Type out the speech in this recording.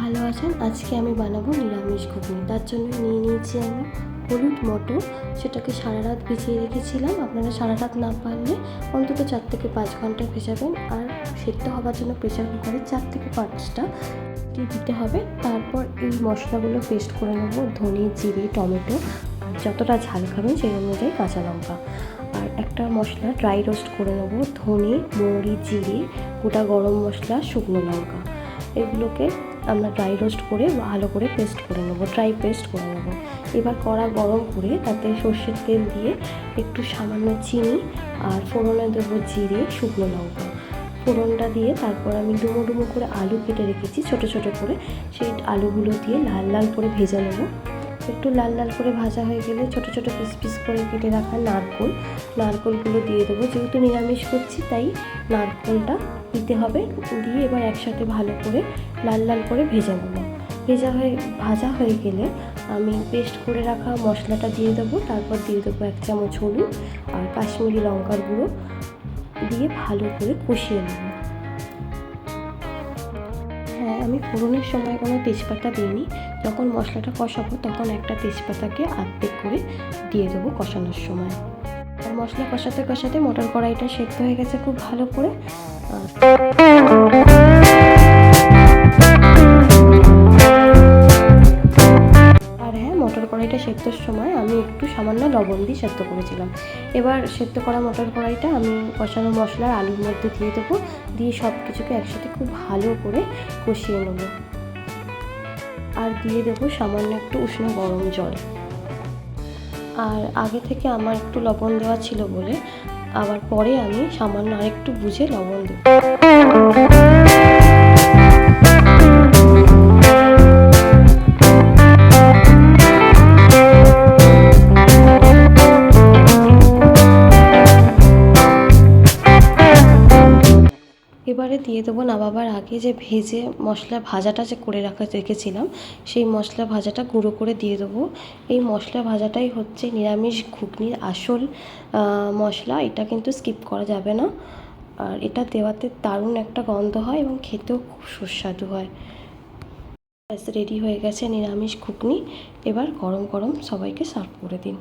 আছেন? আজকে আমি বানাবো নিরামিষ ঘুগনি। তার জন্য নিয়ে নিয়েছি আমি হলুদ মটর। সেটাকে সারা রাত ভিজিয়ে রেখেছিলাম। আপনারা সারা রাত না পারলে অন্তত চার থেকে পাঁচ ঘণ্টা ভেজাবেন। আর সেদ্ধ হওয়ার জন্য প্রেশার কুকারে চার থেকে পাঁচটা দিতে হবে। তারপর এই মশলাগুলো পেস্ট করে নেব। ধনে, জিরে, টমেটো। আর যতটা ঝাল খাবেন সেই অনুযায়ী কাঁচা লঙ্কা। আর একটা মশলা ড্রাই রোস্ট করে নেব। ধনে মৌরি জিরে, গোটা গরম মশলা, শুকনো লঙ্কা। এগুলোকে আমরা ড্রাই রোস্ট করে ভালো করে পেস্ট করে নেব ড্রাই পেস্ট করে নেব। এবার কড়া গরম করে তাতে সর্ষের তেল দিয়ে একটু সামান্য চিনি আর ফোড়নে দেবো জিরে, শুকনো লঙ্কা। ফোড়নটা দিয়ে তারপর আমি ডুমো ডুমো করে আলু কেটে রেখেছি, ছোট ছোট করে। সেই আলুগুলো দিয়ে লাল লাল করে ভেজে নেব। একটু লাল লাল করে ভাজা হয়ে গেলে ছোট ছোট পিস পিস করে কেটে রাখা নারকোল। নারকোলগুলো দিয়ে দেবো, যেহেতু নিরামিষ করছি, তাই নারকোলটা দিতে হবে দিয়ে এবার একসাথে ভালো করে লাল লাল করে ভেজে নেব। ভেজা হয়ে, ভাজা হয়ে গেলে আমি পেস্ট করে রাখা মশলাটা দিয়ে দেবো, তারপর দিয়ে দেবো এক চামচ হলুদ আর কাশ্মীরি লঙ্কার গুঁড়ো দিয়ে ভালো করে কষিয়ে নেব। হ্যাঁ আমি ফোড়নের সময় কোনো তেজপাতা দিইনি। যখন মশলাটা কষাবো তখন একটা তেজপাতাকে আর্ধেক করে দিয়ে দেবো কষানোর সময়। মশলা কষাতে কষাতে মটর কড়াইটা সেদ্ধ হয়ে গেছে খুব ভালো করে। আর হ্যাঁ মটর কড়াইটা সেদ্ধর সময় আমি একটু সামান্য লবণ দিয়ে সেদ্ধ করেছিলাম। এবার সেদ্ধ করা মটর কড়াইটা আমি কষানো মশলার আলুর মধ্যে দিয়ে দেবো, দিয়ে সব কিছুকে একসাথে খুব ভালো করে কষিয়ে নেব। আর দিয়ে দেবো সামান্য একটু উষ্ণ গরম জল। আর আগে থেকে আমার একটু লবণ দেওয়া ছিল বলে, আবার পরে আমি সামান্য আরেকটু বুঝে লবণ দেবো। এবারে দিয়ে দেবো নামাবার আগে যে ভেজে মশলা ভাজাটা যে করে রাখা রেখেছিলাম, সেই মশলা ভাজাটা গুঁড়ো করে দিয়ে দেবো। এই মশলা ভাজাটাই হচ্ছে নিরামিষ ঘুগনির আসল মশলা। এটা কিন্তু স্কিপ করা যাবে না। আর এটা দেওয়াতে দারুণ একটা গন্ধ হয় এবং খেতেও খুব সুস্বাদু হয়। ব্যাস, রেডি হয়ে গেছে নিরামিষ ঘুগনি। এবার গরম গরম সবাইকে সার্ভ করে দিন।